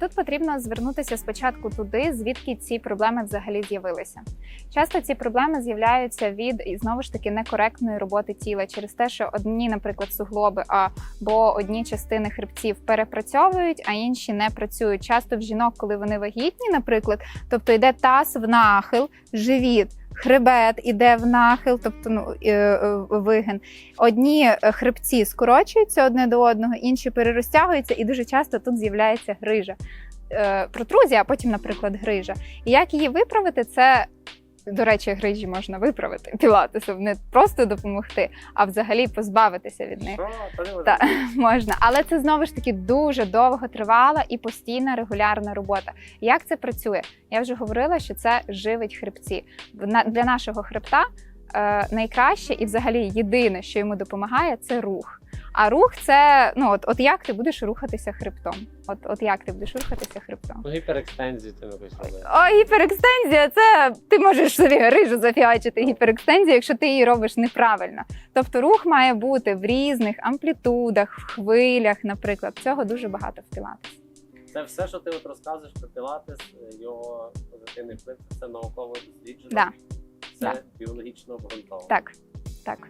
Тут потрібно звернутися спочатку туди, звідки ці проблеми взагалі з'явилися. Часто ці проблеми з'являються від і знову ж таки некоректної роботи тіла через те, що одні, наприклад, суглоби або одні частини хребців перепрацьовують, а інші не працюють. Часто в жінок, коли вони вагітні, наприклад, тобто йде таз в нахил, живіт. Хребет іде в нахил, тобто ну е, е, вигин. Одні е, хребці скорочуються одне до одного, інші перерозтягуються, і дуже часто тут з'являється грижа. Протрузія, а потім, наприклад, грижа. І як її виправити, це. До речі, грижі можна виправити пілатесом, не просто допомогти, а взагалі позбавитися від них. Що? Та можна. але це знову ж таки дуже довго тривала і постійна регулярна робота. Як це працює? Я вже говорила, що це живить хребці. Для нашого хребта найкраще і взагалі єдине, що йому допомагає, це рух. А рух це ну от, от як ти будеш рухатися хребтом? От, от як ти будеш рухатися хребтом? Ну, гіперекстензію ти якось робив. О, гіперекстензія це ти можеш собі рижу зафігачити гіперекстензію, якщо ти її робиш неправильно. Тобто рух має бути в різних амплітудах, в хвилях, наприклад. Цього дуже багато в пілатесі. Це все, що ти от розказуєш про пілатес, його позитивний вплив, це науково досліджено. Да. Це Да. біологічно обґрунтовано. Так, так.